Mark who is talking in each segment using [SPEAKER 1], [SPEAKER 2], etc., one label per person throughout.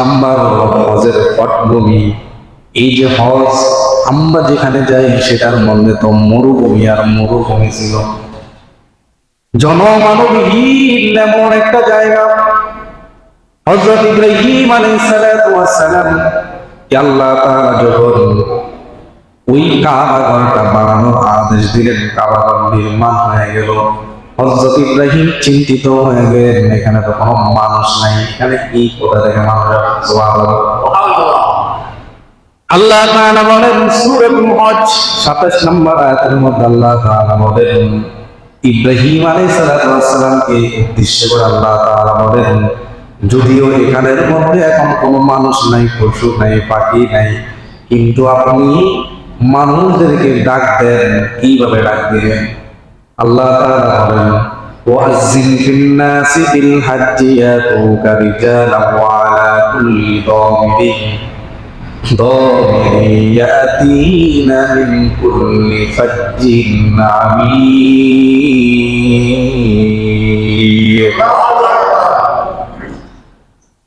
[SPEAKER 1] Number হজের পটভূমি। এই যে হজ, আমরা যেখানে যাই, সেটার মধ্যে তো মরুভূমি, আর মরুভূমি ছিল। জনমানবহীন এমন একটা জায়গা। হজরত ইব্রাহিম আলাইহিস সালাম আল্লাহ যখন ওই কাবা ঘরটা বানানোর আদেশ দিলেন, কাবা ঘর নির্মাণ হয়ে গেল। হজরত ইব্রাহিম চিন্তিত হয়ে গেলেন, এখানে তো কোনো মানুষ নাই, এখানে কি কোথা থেকে মানুষ আল্লাহ তাআলা বলেন হজ 27 নম্বর আয়াতের মধ্যে আল্লাহ তাআলা বলেন, ইব্রাহিম আলাইহিস উদ্দেশ্য করে আল্লাহ তাআলা বলেন, যদিও এখানের মধ্যে এখন কোনো মানুষ নাই, পশু নাই, পাখি নাই, কিন্তু আপনি মানুষদেরকে ডাক দেন, কীভাবে ডাক দিলেন আল্লাহ তাআলা বলেন وأذن في الناس بالحج يأتوك رجالا وعلى كل ضامر ضامر يأتين من كل فج عميق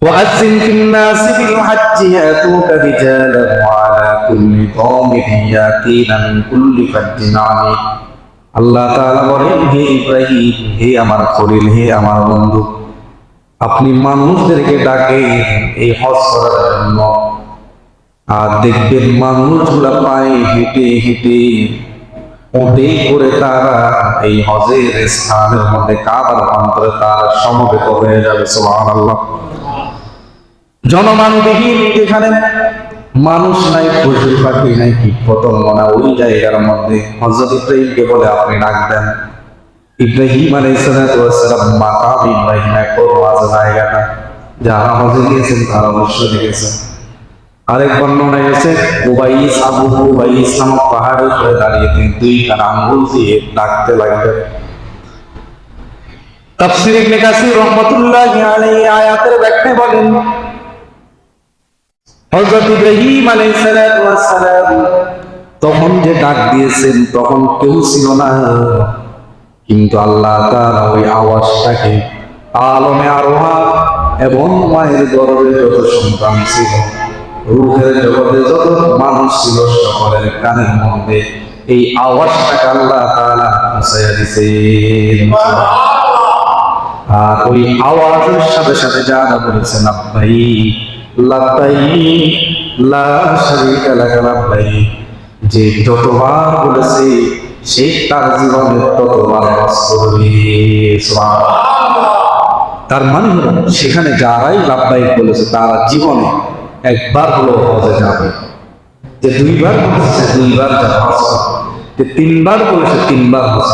[SPEAKER 1] وأذن في الناس بالحج يأتوك رجالا وعلى كل ضامر يأتين من كل فج عميق আল্লাহ তাআলা বলেন, হে ইব্রাহিম, হে আমার খলিল, হে আমার বন্ধু, আপনি মানুষদেরকে ডাকে এই হজ করার জন্য। আর দেখবেন মানুষগুলা পায়ে হেঁটে হেঁটে উঠে করে তারা এই হজের স্থানের মধ্যে কাবার অন্তরে তারা সমবেত হয়ে যাবে, সুবহানাল্লাহ। জনমানবহীন যেখানে মানুষ নাই, পশু পাখি নাই কীট পতঙ্গ না ওই জায়গার মধ্যে হজরত ইব্রাহিমকে বলে আপনি ডাক দেন। ইব্রাহিম আলাইসালাম মাকাম ইব্রাহিম এক বড় আছে জায়গাটা। যারা হজে গিয়েছেন, তারা অবশ্যই দেখেছেন। আরেক বর্ণনা গেছে উবাইস আবু উবাইস নামক পাহাড়ের উপরে দাঁড়িয়ে তিনি দুই কান আঙ্গুল দিয়ে ডাকতে লাগলেন। তাফসীর ইবনে কাসির রাহমাতুল্লাহি আলাইহি আয়াতের ব্যাখ্যায় বলেন হযরত ইব্রাহিম আলাইহিস সালাতু ওয়াস সালাম তখন যে ডাক দিয়েছেন, তখন কেউ ছিল না। কিন্তু আল্লাহ তাআলা ওই আওয়াজটাকে আলমে আরোহা এবং মায়ের গর্ভে যত সন্তান ছিল, রূহের জগতে যত মানুষ ছিল, সকলের কানের মধ্যে এই আওয়াজটাকে আল্লাহ তাআলা পৌঁছাইয়া দিয়েছেন। আর ওই আওয়াজের সাথে সাথে যারা বলেছেন আব্বাই যে যতবার বলেছে, সে তার জীবনে ততবার। তার মানে হলো, সেখানে যারাই লাভবাহিক বলেছে, তারা জীবনে একবার হলো হজে যাবে। যে দুইবার বলেছে দুইবার যাবে যে তিনবার বলেছে, তিনবার হজ।